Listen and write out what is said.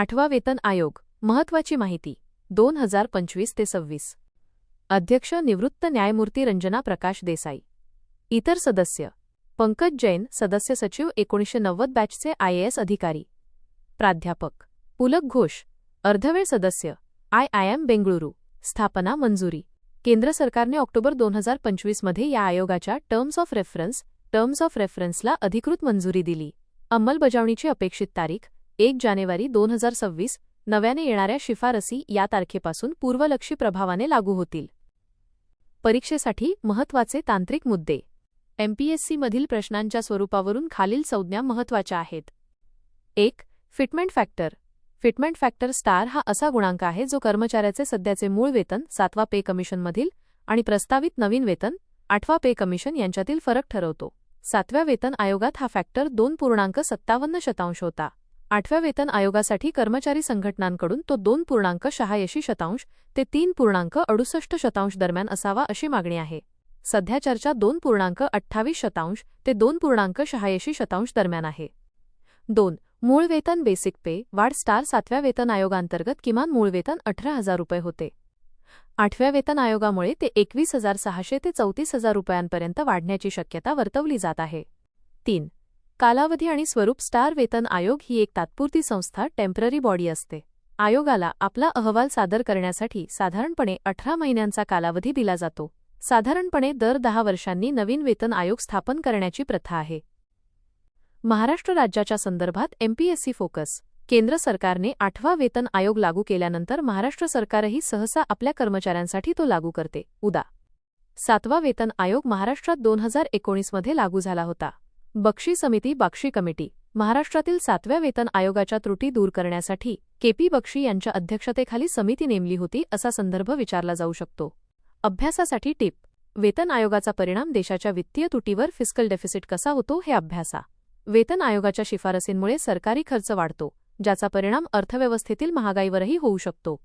आठवा वेतन आयोग महत्वाची माहिती दोन हजार पंचवीस ते सव्वीस. अध्यक्ष निवृत्त न्यायमूर्ती रंजना प्रकाश देसाई. इतर सदस्य पंकज जैन सदस्य सचिव एकोणीसशे नव्वद बॅचचे आयएएस अधिकारी. प्राध्यापक पुलक घोष अर्धवेळ सदस्य आय आय एम बेंगळुरू स्थापना मंजुरी. केंद्र सरकारने ऑक्टोबर दोन हजार पंचवीसमध्ये या आयोगाच्या terms of reference terms of रेफरन्सला अधिकृत मंजुरी दिली. अंमलबजावणीची अपेक्षित तारीख एक जानेवारी दोन हजार सव्वीस नव्याने येणाऱ्या शिफारसी या तारखेपासून पूर्वलक्षी प्रभावाने लागू होतील. परीक्षेसाठी महत्त्वाचे तांत्रिक मुद्दे. एमपीएससीमधील प्रश्नांच्या स्वरूपावरून खालील संज्ञा महत्त्वाच्या आहेत. एक fitment factor. Fitment factor star हा असा गुणांक आहे जो कर्मचाऱ्याचे सध्याचे मूळ वेतन सातवा पे कमिशनमधील आणि प्रस्तावित नवीन वेतन आठवा पे कमिशन यांच्यातील फरक ठरवतो. सातव्या वेतन आयोगात हा फॅक्टर दोन पूर्णांक सत्तावन्न शतांश होता. आठव्या वेतन आयोगासाठी कर्मचारी संघटनांकडून तो दोन पूर्णांक शहाऐंशी शतांश ते तीन पूर्णांक अडुसष्ट शतांश दरम्यान असावा अशी मागणी आहे. सध्या चर्चा दोन पूर्णांक अठ्ठावीस शतांश ते दोन पूर्णांक शहाऐंशी शतांश दरम्यान आहे. दोन मूळ वेतन बेसिक पे वाढ स्टार सातव्या वेतन आयोगांतर्गत किमान मूळ वेतन अठरा हजार रुपये होते. आठव्या वेतन आयोगामुळे ते एकवीस हजार सहाशे ते चौतीस हजार रुपयांपर्यंत वाढण्याची शक्यता वर्तवली जात आहे. तीन कालावधी आणि स्वरूप स्टार वेतन आयोग ही एक तात्पुरती संस्था टेंपररी बॉडी असते. आयोगाला आपला अहवाल सादर करण्यासाठी साधारणपणे अठरा महिन्यांचा कालावधी दिला जातो. साधारणपणे दर दहा वर्षांनी नवीन वेतन आयोग स्थापन करण्याची प्रथा आहे. महाराष्ट्र राज्याच्या संदर्भात एमपीएससी फोकस केंद्र सरकारने आठवा वेतन आयोग लागू केल्यानंतर महाराष्ट्र सरकारही सहसा आपल्या कर्मचाऱ्यांसाठी तो लागू करते. उदा. सातवा वेतन आयोग महाराष्ट्रात दोन हजार एकोणीसमध्ये लागू झाला होता. बक्षी समिती बाक्षी कमिटी महाराष्ट्रातील सातव्या वेतन आयोगाच्या त्रुटी दूर करण्यासाठी केपी बक्षी यांच्या अध्यक्षतेखाली समिती नेमली होती असा संदर्भ विचारला जाऊ शकतो. अभ्यासासाठी टिप वेतन आयोगाचा परिणाम देशाच्या वित्तीय तुटीवर फिस्कल डेफिसिट कसा होतो हे अभ्यासा. वेतन आयोगाच्या शिफारसींमुळे सरकारी खर्च वाढतो ज्याचा परिणाम अर्थव्यवस्थेतील महागाईवरही होऊ शकतो.